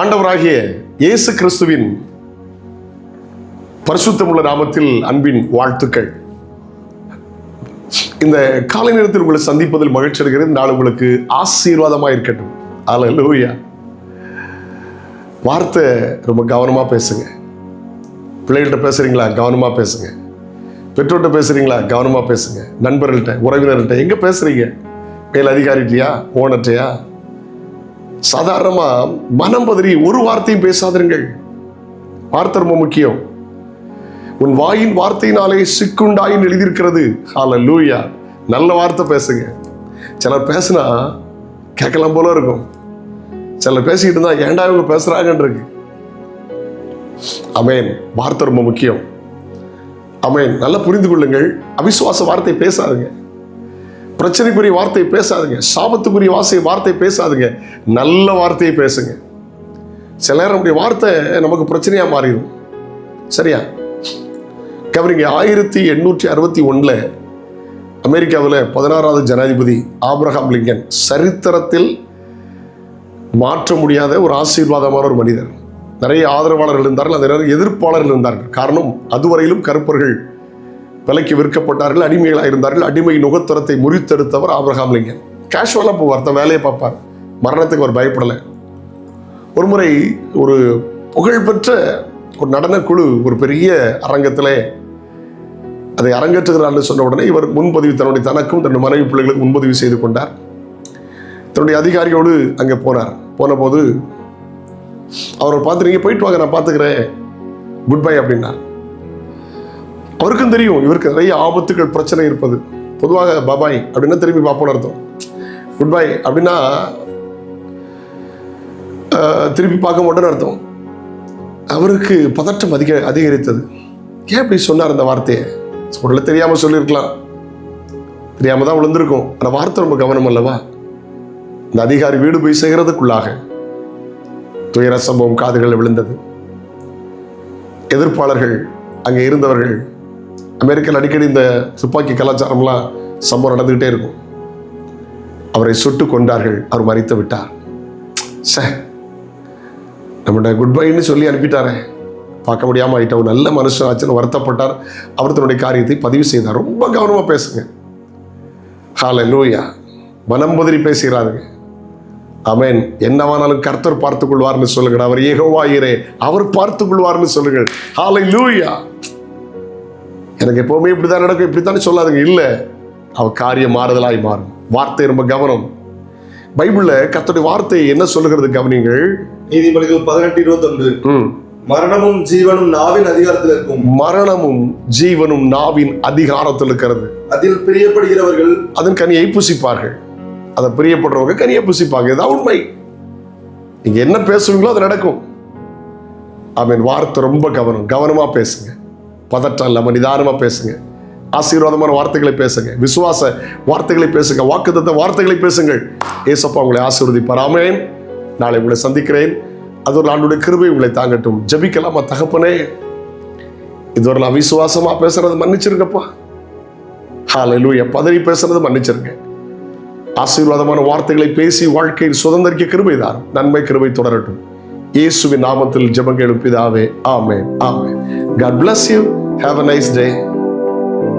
ஆண்டவராகிய இயேசு கிறிஸ்துவின் பரிசுத்தமுள்ள நாமத்தில் அன்பின் வாழ்த்துக்கள். இந்த காலை நேரத்தில் உங்களை சந்திப்பதில் மகிழ்ச்சி அடைகிறது நாள் உங்களுக்கு ஆசீர்வாதமாக இருக்கட்டும். அல்லேலூயா வார்த்தை ரொம்ப கவனமாக பேசுங்க. பிள்ளைகள்கிட்ட பேசுகிறீங்களா கவனமாக பேசுங்க. பெற்றோர்கிட்ட பேசுகிறீங்களா கவனமாக பேசுங்க. நண்பர்கள்ட்ட உறவினர்கள்ட்ட எங்கே பேசுகிறீங்க மேல் அதிகாரிட்டியா ஓனர்ட்டையா சாதாரணமாக மனம் பதறி ஒரு வார்த்தையும் பேசாதிருங்கள். வார்த்தை ரொம்ப முக்கியம். உன் வாயின் வார்த்தையினாலே சிக்குண்டாயின்னு எழுதியிருக்கிறது. ஹalleluya நல்ல வார்த்தை பேசுங்க. சிலர் பேசுனா கேட்கலாம் போல இருக்கும். சிலர் பேசிக்கிட்டு இருந்தா ஏன்டா இவங்க பேசுறாங்கன்னு அமேன் வார்த்தை ரொம்ப முக்கியம். அமேன் நல்லா புரிந்து கொள்ளுங்கள். அவிசுவாச வார்த்தை பேசாதுங்க. பிரச்சனைக்குரிய வார்த்தையை பேசாதுங்க. சாபத்துக்குரிய வாசை வார்த்தையை பேசாதுங்க. நல்ல வார்த்தையை பேசுங்க. சில நேரம் அப்படி வார்த்தை நமக்கு பிரச்சனையாக மாறிடும். சரியா? கவரிங்க ஆயிரத்தி எண்ணூற்றி அறுபத்தி ஒன்றில் அமெரிக்காவில் பதினாறாவது ஜனாதிபதி ஆப்ரஹாம் லிங்கன் சரித்திரத்தில் மாற்ற முடியாத ஒரு ஆசீர்வாதமான ஒரு மனிதர். நிறைய ஆதரவாளர்கள் இருந்தார்கள் அந்த நேரம் எதிர்ப்பாளர்கள் இருந்தார்கள். காரணம் அதுவரையிலும் கருப்பர்கள் விலைக்கு விற்கப்பட்டார்கள் அடிமைகளாக இருந்தார்கள். அடிமை நுகத்தரத்தை முறித்தெடுத்தவர் ஆபிரகாம் லிங்கன். கேஷுவலாக போவார் தன் வேலையை பார்ப்பார். மரணத்துக்கு அவர் பயப்படலை. ஒரு முறை ஒரு புகழ்பெற்ற ஒரு நடனக்குழு ஒரு பெரிய அரங்கத்தில் அதை அரங்கேற்றுகிறார்னு சொன்ன உடனே இவர் முன்பதிவு தன்னுடைய தனக்கும் தன்னுடைய மனைவி பிள்ளைகளுக்கு முன்பதிவு செய்து கொண்டார். தன்னுடைய அதிகாரியோடு அங்கே போனார். போன போது அவரை பார்த்து நீங்கள் போயிட்டு வாங்க நான் பார்த்துக்கிறேன். குட் பை அப்படின்னார். அவருக்கும் தெரியும் இவருக்கு நிறைய ஆபத்துகள் பிரச்சனை இருப்பது. பொதுவாக பாபாய் அப்படின்னா திரும்பி பார்ப்போம்னு அர்த்தம். குட் பை அப்படின்னா திரும்பி பார்க்க மாட்டேன்னு அர்த்தம். அவருக்கு பதற்றம் அதிக அதிகரித்தது. ஏன் இப்படி சொன்னார் அந்த வார்த்தையை? சொல்ல தெரியாமல் சொல்லியிருக்கலாம். தெரியாமல் தான் விழுந்திருக்கும். அந்த வார்த்தை ரொம்ப கவனம் அல்லவா? இந்த அதிகாரி வீடு போய் செய்கிறதுக்குள்ளாக துயர சம்பவம் காதுகளில் விழுந்தது. எதிர்ப்பாளர்கள் அங்கே இருந்தவர்கள் அமெரிக்காவில் அடிக்கடி இந்த துப்பாக்கி கலாச்சாரம்லாம் சம்பவம் நடந்துக்கிட்டே இருக்கும். அவரை சுட்டு கொண்டார்கள். அவர் மறித்து விட்டார். சே நம்மகிட்ட குட் பைன்னு சொல்லி அனுப்பிட்டாரே. பார்க்க முடியாமல் ஆகிட்டோம் ஒரு நல்ல மனுஷன் ஆச்சுன்னு வருத்தப்பட்டார். அவர் தன்னுடைய காரியத்தை பதிவு செய்தார். ரொம்ப கவனமாக பேசுங்க. ஹால லூயா மனம் புதிரி பேசுகிறாருங்க அமேன் என்னவானாலும் கர்த்தர் பார்த்துக் கொள்வார்னு சொல்லுங்கள். அவர் ஏகோவாயிரே அவர் பார்த்துக் கொள்வார்னு சொல்லுங்கள். ஹாலை லூயா எனக்கு எப்பவுமே இப்படிதான் நடக்கும் இப்படித்தானே சொல்லாதுங்க. இல்லை அவர் காரியம் மாறுதலாய் மாறும். வார்த்தை ரொம்ப கவனம். பைபிள்ல கர்த்தருடைய வார்த்தை என்ன சொல்லுகிறது கவனிங்கள் நீதிமொழிகள் பதினெட்டு இருபத்தொன்று. மரணமும் ஜீவனும் நாவின் அதிகாரத்தில் இருக்கும். மரணமும் ஜீவனும் நாவின் அதிகாரத்தில் இருக்கிறது. அதில் பிரியப்படுகிறவர்கள் அதன் கனியை புசிப்பார்கள். அதை பிரியப்படுறவங்க கனியை புசிப்பாங்க. இதான் உண்மை. நீங்க என்ன பேசுவீங்களோ அது நடக்கும். ஆமீன். வார்த்தை ரொம்ப கவனம். கவனமா பேசுங்க. பதற்றம் இல்லாமல் நிதானமாக பேசுங்க. ஆசீர்வாதமான வார்த்தைகளை பேசுங்க. விசுவாச வார்த்தைகளை பேசுங்க. வாக்குத்த வார்த்தைகளை பேசுங்கள். ஏசப்பா உங்களை ஆசீர்வதிப்பார். நாளை உங்களை சந்திக்கிறேன். அது ஒரு ஆண்டுடைய கிருபை உங்களை தாங்கட்டும். ஜபிக்கலாமா தகப்பனே? இதுவரை நான் விசுவாசமாக பேசுறது மன்னிச்சிருக்கப்பா ஹalleluya பதவி பேசுறது மன்னிச்சிருங்க. ஆசீர்வாதமான வார்த்தைகளை பேசி வாழ்க்கையில் சுதந்திரிக்க கிருபை தான் நன்மை கிருபை தொடரட்டும். இயேசுவின் நாமத்தில் ஜெபங்களும் பிதாவே. ஆமே ஆமே God bless you have a nice day